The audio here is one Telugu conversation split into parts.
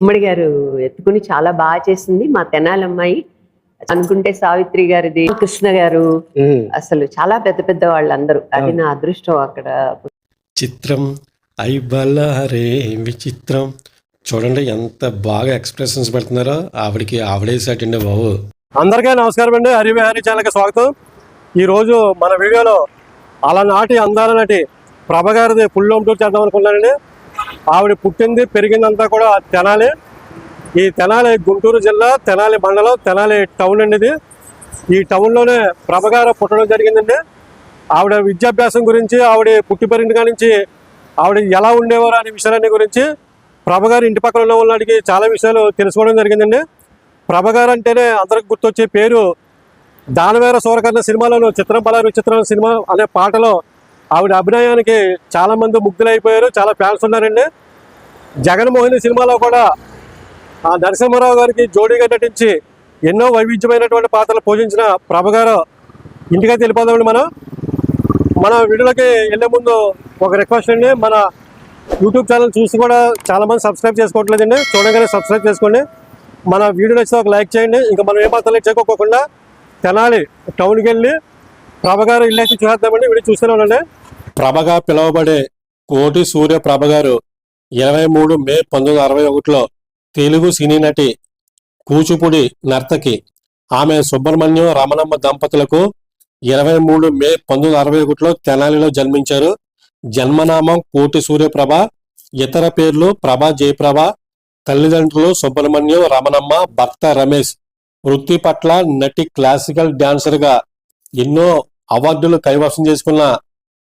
ఉమ్మడి గారు ఎత్తుకుని చాలా బాగా చేసింది. మా తెనాలి అమ్మాయి అనుకుంటే సావిత్రి గారిది కృష్ణ గారు అసలు చాలా పెద్ద పెద్ద వాళ్ళందరూ. అది నా అదృష్టం అక్కడ. చిత్రం ఐ బల్లారే విచిత్రం చూడండి ఎంత బాగా ఎక్స్ప్రెషన్స్ పెడుతున్నారో. ఆవిడకి ఆవిడేసాటండి బాబు. అందరికీ నమస్కారం అండి. హరి హరి ఛానల్కి స్వాగతం. ఈరోజు మన వీడియోలో అలనాటి అందాల నటి ప్రభ గారిది ఫుల్ హోమ్ టూర్ చేద్దాం అనుకున్నానండి ఆవిడ పుట్టింది పెరిగిందంతా కూడా తెనాలి. ఈ తెనాలి గుంటూరు జిల్లా తెనాలి మండలం తెనాలి టౌన్ అండి ఇది. ఈ టౌన్లోనే ప్రభగారు పుట్టడం జరిగిందండి. ఆవిడ విద్యాభ్యాసం గురించి ఆవిడ పుట్టి పెరిగిన నుంచి ఆవిడ ఎలా ఉండేవారు అనే విషయాలన్నీ గురించి ప్రభగారు ఇంటి పక్కన ఉన్న వాళ్ళకి చాలా విషయాలు తెలుసుకోవడం జరిగిందండి. ప్రభగారు అంటేనే అందరికి గుర్తొచ్చే పేరు దానవేర సూరకర్ణ సినిమాలోను చిత్రం బల చిత్రం సినిమా అనే పాటలో ఆవిడ అభినయానికి చాలా మంది ముగ్ధులైపోయారు చాలా ఫ్యాన్స్ ఉన్నారండి. జగన్మోహన్ సినిమాలో కూడా ఆ నరసింహారావు గారికి జోడీగా నటించి ఎన్నో వైవిధ్యమైనటువంటి పాత్రలు పోషించిన ప్రభ గారు ఇంటికి వెళ్ళిపోదామండి మనం. మన వీడియోలోకి వెళ్ళే ముందు ఒక రిక్వెస్ట్ అండి మన యూట్యూబ్ ఛానల్ చూసి కూడా చాలామంది సబ్స్క్రైబ్ చేసుకోవట్లేదండి. చూడగానే సబ్స్క్రైబ్ చేసుకోండి. మన వీడియో నచ్చితే ఒక లైక్ చేయండి. ఇంకా మనం ఏ మాత్రం చేయకోకుండా తెనాలి టౌన్కి వెళ్ళి ప్రభగారు ఇల్లు అయితే చూసేద్దామండి. వీడియో చూస్తూనే ఉండండి. ప్రభగా పిలువబడే కోటి సూర్య ప్రభ గారు ఇరవై మూడు మే పంతొమ్మిది అరవై ఒకటిలో తెలుగు సినీ నటి కూచిపూడి నర్తకి ఆమె సుబ్రహ్మణ్యం రమణమ్మ దంపతులకు ఇరవై మూడు మే పంతొమ్మిది అరవై ఒకటిలో తెనాలిలో జన్మించారు. జన్మనామం కోటి సూర్యప్రభ ఇతర పేర్లు ప్రభ జయప్రభ తల్లిదండ్రులు సుబ్రహ్మణ్యం రమణమ్మ భర్త రమేష్. వృత్తి పట్ల నటి క్లాసికల్ డాన్సర్గా ఎన్నో అవార్డులు కైవసం చేసుకున్న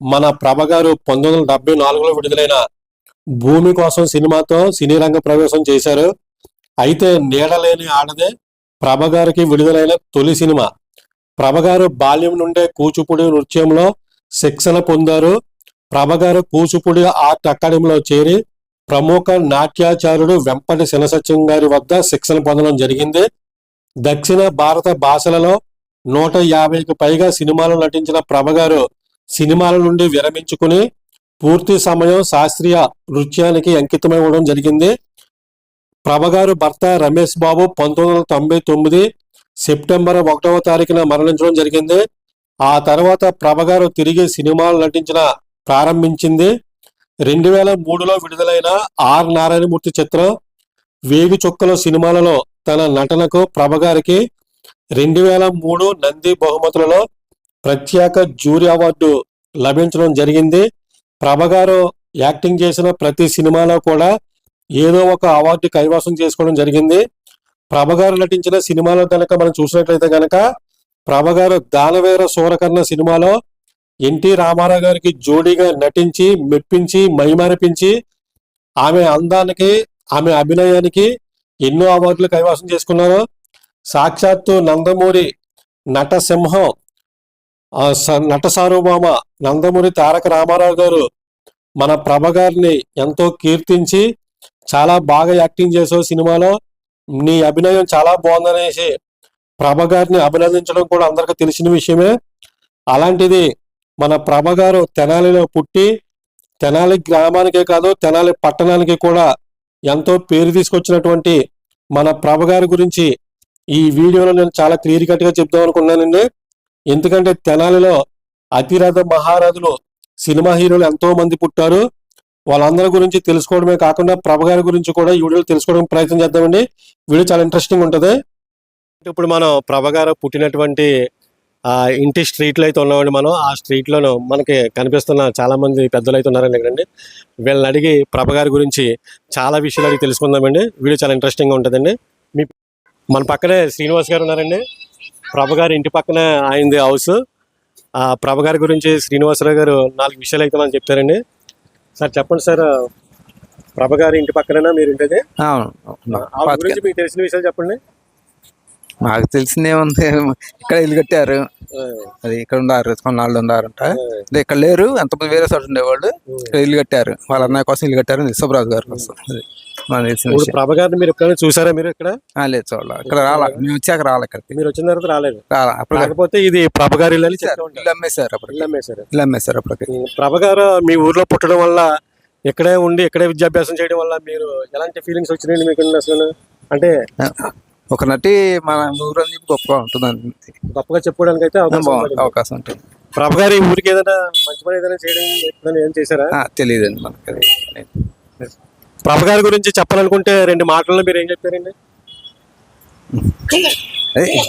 మన ప్రభ గారు పంతొమ్మిది వందల డెబ్బై నాలుగులో విడుదలైన భూమి కోసం సినిమాతో సినీ రంగ ప్రవేశం చేశారు. అయితే నీడలేని ఆడదే ప్రభ గారికి విడుదలైన తొలి సినిమా. ప్రభ గారు బాల్యం నుండే కూచిపూడి నృత్యంలో శిక్షణ పొందారు. ప్రభ గారు కూచిపూడి ఆర్ట్ అకాడమీలో చేరి ప్రముఖ నాట్యాచార్యుడు వెంపటి శనసత్యం గారి వద్ద శిక్షణ పొందడం జరిగింది. దక్షిణ భారత భాషలలో నూట యాభైకి పైగా సినిమాలు నటించిన ప్రభ గారు సినిమాల నుండి విరమించుకుని పూర్తి సమయం శాస్త్రీయ నృత్యానికి అంకితమై ఉండడం జరిగింది. ప్రభగారు భర్త రమేష్ బాబు పంతొమ్మిది వందల తొంభై తొమ్మిది సెప్టెంబర్ ఒకటవ తారీఖున మరణించడం జరిగింది. ఆ తర్వాత ప్రభగారు తిరిగి సినిమాలు నటించిన ప్రారంభించింది. రెండు వేల మూడులో విడుదలైన ఆర్ నారాయణమూర్తి చిత్రం వేగు చుక్కల సినిమాలలో తన నటనకు ప్రభగారికి రెండు వేల మూడు నంది బహుమతులలో ప్రత్యేక జ్యూరీ అవార్డు లభించడం జరిగింది. ప్రభగారు యాక్టింగ్ చేసిన ప్రతి సినిమాలో కూడా ఏదో ఒక అవార్డు కైవసం చేసుకోవడం జరిగింది. ప్రభగారు నటించిన సినిమాలో కనుక మనం చూసినట్లయితే కనుక ప్రభగారు దానవేర సూరకర్ణ సినిమాలో ఎన్టీ రామారావు గారికి జోడీగా నటించి మెప్పించి మైమరిపించి ఆమె అందానికి ఆమె అభినయానికి ఎన్నో అవార్డులు కైవసం చేసుకున్నారు. సాక్షాత్తు నందమూరి నటసింహం ఆ స- నట సార్వభౌమ నందమూరి తారక రామారావు గారు మన ప్రభ గారిని ఎంతో కీర్తించి చాలా బాగా యాక్టింగ్ చేసావు సినిమాలో. నీ అభినయం చాలా బాగుందనేసి ప్రభ గారిని అభినందించడం కూడా అందరికీ తెలిసిన విషయమే. అలాంటిది మన ప్రభ గారు తెనాలిలో పుట్టి తెనాలి గ్రామానికే కాదు తెనాలి పట్టణానికి కూడా ఎంతో పేరు తీసుకొచ్చినటువంటి మన ప్రభ గారి గురించి ఈ వీడియోలో నేను చాలా క్లియర్ కట్గా చెప్దాం అనుకున్నానండి ఎందుకంటే తెనాలిలో అతిరథ మహారథులు సినిమా హీరోలు ఎంతో మంది పుట్టారు. వాళ్ళందరి గురించి తెలుసుకోవడమే కాకుండా ప్రభగారి గురించి కూడా ఈ వీడియోలో తెలుసుకోవడానికి ప్రయత్నం చేద్దామండి. వీడియో చాలా ఇంట్రెస్టింగ్ ఉంటుంది. ఇప్పుడు మనం ప్రభగారు పుట్టినటువంటి ఇంటి స్ట్రీట్లో అయితే ఉన్నామండి మనం. ఆ స్ట్రీట్లోను మనకి కనిపిస్తున్న చాలామంది పెద్దలు అయితే ఉన్నారండి ఇక్కడండి. వీళ్ళని అడిగి ప్రభగారి గురించి చాలా విషయాలు అడిగి తెలుసుకుందామండి. వీడియో చాలా ఇంట్రెస్టింగ్గా ఉంటుందండి. మీ మన పక్కనే శ్రీనివాస్ గారు ఉన్నారండి. ప్రభ గారి ఇంటి పక్కనే ఆయనది హౌస్. ఆ ప్రభ గారి గురించి శ్రీనివాసరావు గారు నాలుగు విషయాలు అయితే మనం చెప్తారండి సార్ చెప్పండి సార్ ప్రభ గారి ఇంటి పక్కనేనా మీరు ఉండేది? అవును. ఆవిడ గురించి మీకు తెలిసిన విషయాలు చెప్పండి. నాకు తెలిసింది ఏముంది? ఇక్కడ ఇల్లు కట్టారు. అది ఇక్కడ ఉన్నారు కొన్నాళ్ళు ఉన్నారంట అదే ఇక్కడ లేరు ఎంతమంది వేరే చోట ఉండేవాళ్ళు. ఇక్కడ ఇల్లు కట్టారు. వాళ్ళ అన్నయ్య కోసం ఇల్లు కట్టారు సుబ్రాజు గారి కోసం. అది. మనకు తెలిసిన ఇప్పుడు విషయం. ప్రభ గారిని మీరు ఎప్పుడైనా చూసారా మీరు ఇక్కడ? ఆ, లేదు చూడాల. ఇక్కడ రాలా. మేము వచ్చాక రాలే ఇక్కడికి. మీరు వచ్చిన తర్వాత రాలేదు. రాలా. అప్పుడు. కాకపోతే ఇది ప్రభ గారి ఇల్లు అని చెప్తూ ఉంటారు. ఇల్లు అమ్మేశారు అప్పటికి. ఇల్లు అమ్మేశారు. ఇల్లు అమ్మేశారు అప్పటికి. ప్రభ గారు మీ ఊర్లో పుట్టడం వల్ల ఇక్కడే ఉండి ఇక్కడే విద్యాభ్యాసం చేయడం వల్ల మీరు ఎలాంటి ఫీలింగ్స్ వచ్చినాయండి మీకు అసలు? అంటే ఒక నటి మన ఊరు చెప్పి గొప్పగా ఉంటుంది. గొప్పగా చెప్పుకోవడానికి అయితే అవకాశం బాగుంది ఉంది. అవకాశం ఉంటుంది. ప్రభు గారు ఊరికి ఏదైనా మంచి పని ఏదైనా చేయడం ఎప్పుడైనా ఏం చేశారా? తెలియదండి మనకి. అది. ప్రభు గారి గురించి చెప్పాలనుకుంటే రెండు మాటల్లో మీరు ఏం చెప్తారండి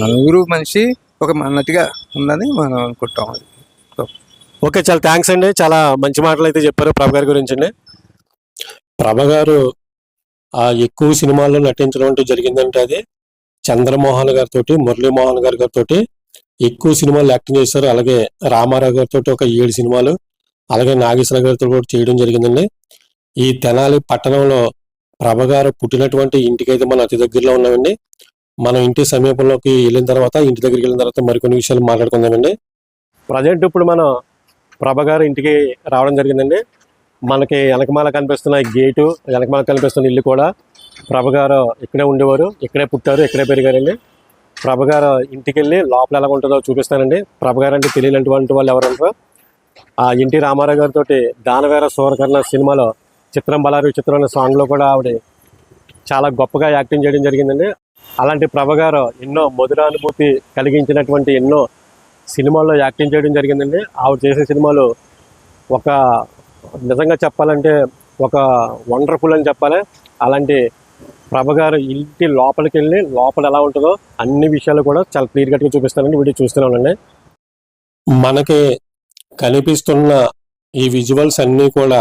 మన ఊరు మనిషి ఒక నటిగా ఉందని మనం అనుకుంటాం అది. ఓకే చాలా థ్యాంక్స్ అండి. చాలా మంచి మాటలు అయితే చెప్పారు ప్రభు గారి గురించి అండి. ప్రభ గారు ఆ ఎక్కువ సినిమాల్లో నటించడం అంటూ జరిగిందంటే అది చంద్రమోహన్ గారితో మురళీమోహన్ గారి గారితో ఎక్కువ సినిమాలు యాక్టింగ్ చేశారు. అలాగే రామారావు గారితో ఒక ఏడు సినిమాలు అలాగే నాగేశ్వర గారితో కూడా చేయడం జరిగిందండి. ఈ తెనాలి పట్టణంలో ప్రభగారు పుట్టినటువంటి ఇంటికైతే మనం అతి దగ్గరలో ఉన్నామండి. మనం ఇంటి సమీపంలోకి వెళ్ళిన తర్వాత ఇంటి దగ్గరికి వెళ్ళిన తర్వాత మరికొన్ని విషయాలు మాట్లాడుకుందామండి. ప్రజెంట్ ఇప్పుడు మనం ప్రభగారు ఇంటికి రావడం జరిగిందండి. మనకి వెనకమాల కనిపిస్తున్న గేటు వెనకమాల కనిపిస్తున్న ఇల్లు కూడా ప్రభగారు ఇక్కడే ఉండేవారు. ఇక్కడే పుట్టారు ఇక్కడే పెరిగారండి. ప్రభగారు ఇంటికి వెళ్ళి లోపల ఎలా ఉంటుందో చూపిస్తానండి. ప్రభగారు అంటే తెలియనటువంటి వాళ్ళు ఎవరంటారో ఆ ఎన్టీ రామారావు గారితో దానవేర సూరకర్ణ సినిమాలో చిత్రం బలారు చిత్రం అనే సాంగ్లో కూడా ఆవిడ చాలా గొప్పగా యాక్టింగ్ చేయడం జరిగిందండి. అలాంటి ప్రభ గారు ఎన్నో మధురానుభూతి కలిగించినటువంటి ఎన్నో సినిమాల్లో యాక్టింగ్ చేయడం జరిగిందండి. ఆవిడ చేసే సినిమాలు ఒక నిజంగా చెప్పాలంటే ఒక వండర్ఫుల్ అని చెప్పాలి. అలాంటి ప్రభ గారు ఇంటి లోపలికి వెళ్ళి లోపల ఎలా ఉంటుందో అన్ని విషయాలు కూడా చాలా క్లియర్ కట్గా చూపిస్తానండి. వీడియో చూస్తూనే ఉండండి. మనకి కనిపిస్తున్న ఈ విజువల్స్ అన్నీ కూడా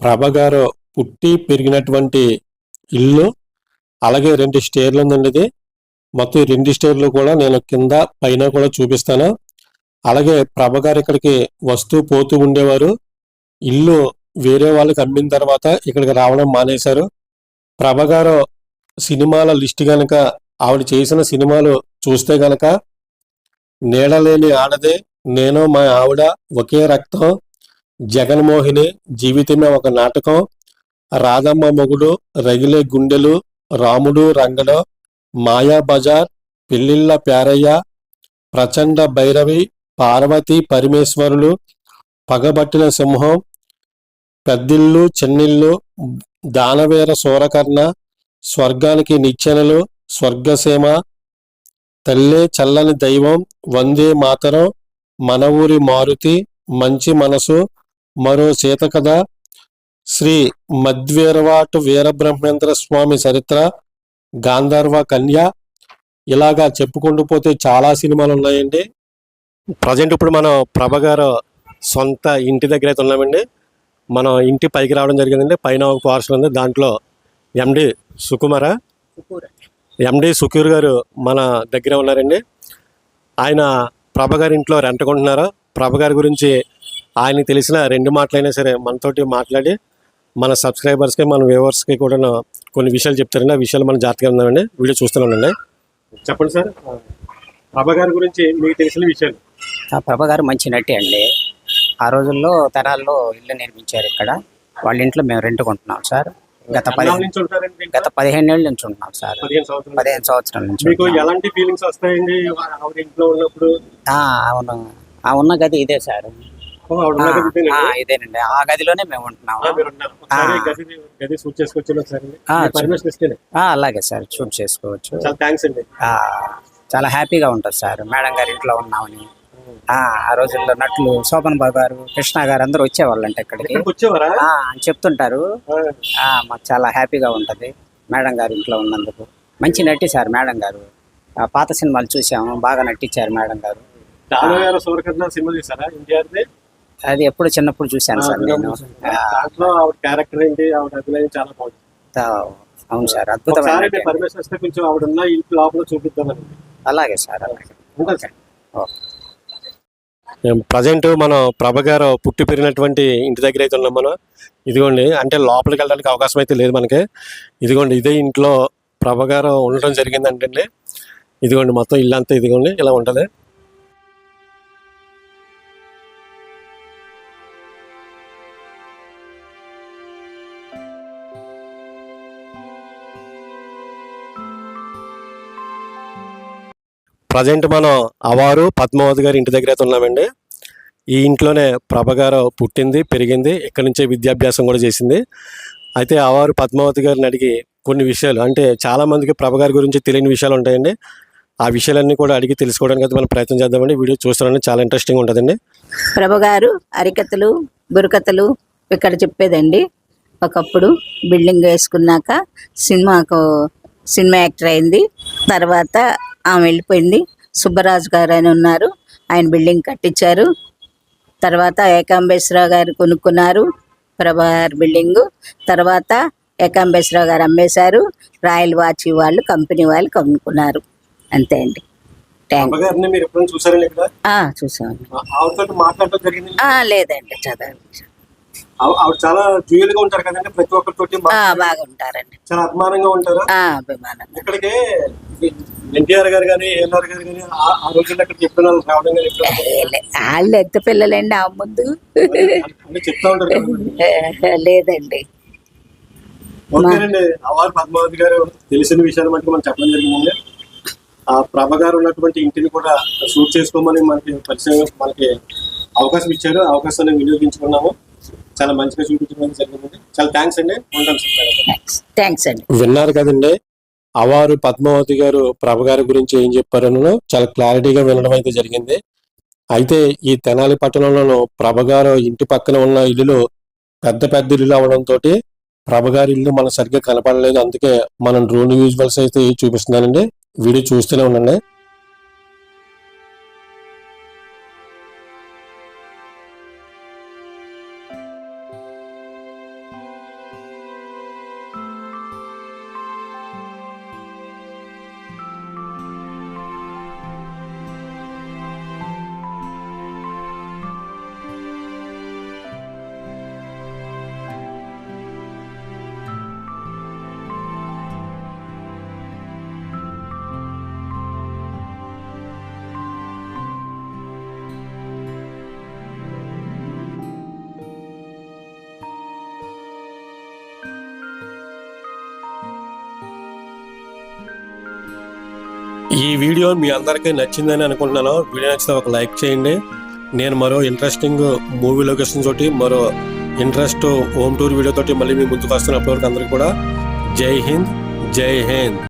ప్రభ గారు పుట్టి పెరిగినటువంటి ఇల్లు అలాగే రెండు స్టేర్లు ఉందండి ఇది. మొత్తం రెండు స్టేర్లు కూడా నేను కింద పైన కూడా చూపిస్తాను. అలాగే ప్రభ గారు ఇక్కడికి వస్తూ పోతూ ఉండేవారు. ఇల్లు వేరే వాళ్ళకి అమ్మిన తర్వాత ఇక్కడికి రావడం మానేశారు. ప్రభ గారు సినిమాల లిస్ట్ కనుక ఆవిడ చేసిన సినిమాలు చూస్తే గనక నీడలేని ఆడదే నేను మా ఆవిడ ఒకే రక్తం జగన్మోహిని జీవితమే ఒక నాటకం. రాధమ్మ మొగుడు రగిలే గుండెలు రాముడు రంగడు మాయా బజార్ పెళ్ళిళ్ళ ప్యారయ్య ప్రచండ భైరవి పార్వతి పరమేశ్వరులు పగబట్టిన సింహం పెద్దిల్లు చెన్నిల్లు దానవేర సూరకర్ణ స్వర్గానికి నిచ్చెనలు స్వర్గసీమ తల్లే చల్లని దైవం వందే మాతరం మన ఊరి మారుతి మంచి మనసు మరో సీత కథ శ్రీ మధ్వేరవాటు వీరబ్రహ్మేంద్ర స్వామి చరిత్ర గాంధర్వ కన్య ఇలాగా చెప్పుకుంటూ పోతే చాలా సినిమాలు ఉన్నాయండి. ప్రజెంట్ ఇప్పుడు మనం ప్రభ గారు సొంత ఇంటి దగ్గర అయితే ఉన్నామండి. మనం ఇంటి పైకి రావడం జరిగిందండి. పైన ఒక పార్సల్ ఉంది. దాంట్లో ఎండి సుకుమార ఎండి సుకూర్ గారు మన దగ్గర ఉన్నారండి. ఆయన ప్రభ గారి ఇంట్లో రెంట్ కొంటున్నారు? ప్రభ గారి గురించి ఆయనకి తెలిసిన రెండు మాటలైనా సరే మనతోటి మాట్లాడి మన సబ్స్క్రైబర్స్కి మన వ్యూవర్స్కి కూడా కొన్ని విషయాలు చెప్తారండి. ఆ విషయాలు మనం జాగ్రత్తగా ఉందామండి వీడియో చూస్తున్నానండి చెప్పండి సార్. ప్రభ గారి గురించి మీకు తెలిసిన విషయాలు. ఆ ప్రభ గారు మంచి నటి అండి. ఆ రోజుల్లో తరాల్లో ఇల్లు నిర్మించారు ఇక్కడ. వాళ్ళ ఇంట్లో మేము రెంట్ కొంటున్నాం సార్. గత పది ఎన్నాళ్ళ నుంచి ఉంటారండి ఇంకా? గత పదిహేను ఏళ్ళ నుంచి ఉంటున్నాం సార్. పదిహేను సంవత్సరాలు పదిహేను నుంచి మీకు. ఎలాంటి ఫీలింగ్స్ వస్తాయండి? ఇంట్లో ఉన్నప్పుడు? అవును. ఆ ఉన్న గది ఇదే సార్. ఇదేనండి? ఆ, గదిలోనే మేము ఉంటున్నాము. ఆ, అలాగే సార్. షూట్ చేసుకోవచ్చు. చాలా హ్యాపీగా ఉంటుంది సార్. మేడం గారి ఇంట్లో ఉన్నామని. ఆ ఆ రోజుల్లో నటులు శోభన్ బాబు గారు కృష్ణ గారు అందరూ వచ్చేవాళ్ళంట ఇక్కడికి. అని చెప్తుంటారు. మాకు చాలా హ్యాపీగా ఉంటుంది. మేడం గారు ఇంట్లో ఉన్నందుకు. మంచి నటి సార్ మేడం గారు. ఆ, పాత సినిమాలు చూసాము. బాగా నటించారు మేడం గారు. సినిమా చూసారా? ఇండియాది అది ఎప్పుడు చిన్నప్పుడు చూశాను సార్ నేను. క్యారెక్టర్ ఏంటి? ఆవిడ అభినయం చాలా బాగుంది. త- అవును సార్ అద్భుతమైన. పర్మిషన్ ఇస్తే కొంచెం ఆవిడ ఉన్న ఇంటి లోపల చూపిద్దామని. అలాగే సార్ అలాగే. ఓకే. ప్రజెంట్ మనం ప్రభ గారు పుట్టి పెరిగినటువంటి ఇంటి దగ్గర అయితే ఉన్నాం మనం. ఇదిగోండి అంటే లోపలికి వెళ్ళడానికి అవకాశం అయితే లేదు మనకి. ఇదిగోండి ఇదే ఇంట్లో ప్రభ గారు ఉండడం జరిగిందంటే ఇదిగోండి మొత్తం ఇల్లు అంతా ఇదిగోండి ఇలా ఉంటుంది. ప్రజెంట్ మనం అవారు పద్మావతి గారి ఇంటి దగ్గర అయితే ఉన్నామండి. ఈ ఇంట్లోనే ప్రభ గారు పుట్టింది పెరిగింది ఇక్కడి నుంచే విద్యాభ్యాసం కూడా చేసింది. అయితే అవారు పద్మావతి గారిని అడిగి కొన్ని విషయాలు అంటే చాలామందికి ప్రభ గారి గురించి తెలియని విషయాలు ఉంటాయండి. ఆ విషయాలన్నీ కూడా అడిగి తెలుసుకోవడానికి అయితే మనం ప్రయత్నం చేద్దామండి. వీడియో చూస్తారని చాలా ఇంట్రెస్టింగ్ ఉంటుందండి. ప్రభ గారు అరికథలు బుర్రకథలు ఇక్కడ చెప్పేదండి. ఒకప్పుడు బిల్డింగ్ వేసుకున్నాక సినిమాకు సినిమా యాక్టర్ అయింది. తర్వాత ఆమె వెళ్ళిపోయింది. సుబ్బరాజు గారు అని ఉన్నారు. ఆయన బిల్డింగ్ కట్టించారు. తర్వాత ఏకాంబేశ్వరరావు గారు కొనుక్కున్నారు ప్రభా గారి బిల్డింగు. తర్వాత ఏకాంబేశ్వరరావు గారు అమ్మేశారు. రాయల్ వాచి వాళ్ళు కంపెనీ వాళ్ళు కొనుక్కున్నారు. అంతే అండి. చూసాను లేదండి చదవండి ఆవిడ చాలా డ్యూయల్గా ఉంటారు కదండి ప్రతి ఒక్కరితోటి మా- ఆ, బాగుంటారండి. చాలా అభిమానంగా ఉంటారు? ఆ, అభిమానంగా. ఇక్కడికి ఎన్టీఆర్ గారు కానీ ఏఎన్ఆర్ గారు కానీ ఆ- రోజుల్లో ఇక్కడ చెప్పిన వాళ్ళు రావడం ఎంత పిల్లలండి ఆ ముందు? చెప్తా ఉంటారు. లేదండి. ఓకేనండి అవారు పద్మావతి గారు తెలిసిన విషయాలు మటుకు మనం చెప్పడం జరిగిందండి. ఆ ప్రభ గారు ఉన్నటువంటి ఇంటిని కూడా షూట్ చేసుకోమని మనకి పరిచయం మనకి అవకాశం ఇచ్చారు. ఆ అవకాశాన్ని వినియోగించుకున్నాము. చాలా మంచిగా చూపించడం జరిగింది చాలా థ్యాంక్స్ అండి. ఉంటాం సార్. థ్యాంక్స్ థ్యాంక్స్ అండి. విన్నారు కదండి. అవారు పద్మావతి గారు ప్రభ గారి గురించి ఏం చెప్పారనో చాలా క్లారిటీగా వినడం అయితే జరిగింది. అయితే ఈ తెనాలి పట్టణంలోనూ ప్రభగారు ఇంటి పక్కన ఉన్న ఇల్లులు పెద్ద పెద్ద ఇల్లు అవడంతో ప్రభగారి ఇల్లు మనం సరిగ్గా కనపడలేదు. అందుకే మనం డ్రోన్ యూజువల్స్ అయితే చూపిస్తున్నానండి. వీడియో చూస్తూనే ఉండండి. ఈ వీడియో మీ అందరికీ నచ్చిందని అనుకుంటున్నాను. వీడియో నచ్చితే ఒక లైక్ చేయండి. నేను మరో ఇంట్రెస్టింగ్ మూవీ లొకేషన్ తోటి మరో ఇంట్రెస్ట్ హోమ్ టూర్ వీడియో తోటి మళ్ళీ మీ ముందుకు వస్తున్నప్పటి వరకు అందరికీ కూడా జై హింద్ జై హింద్.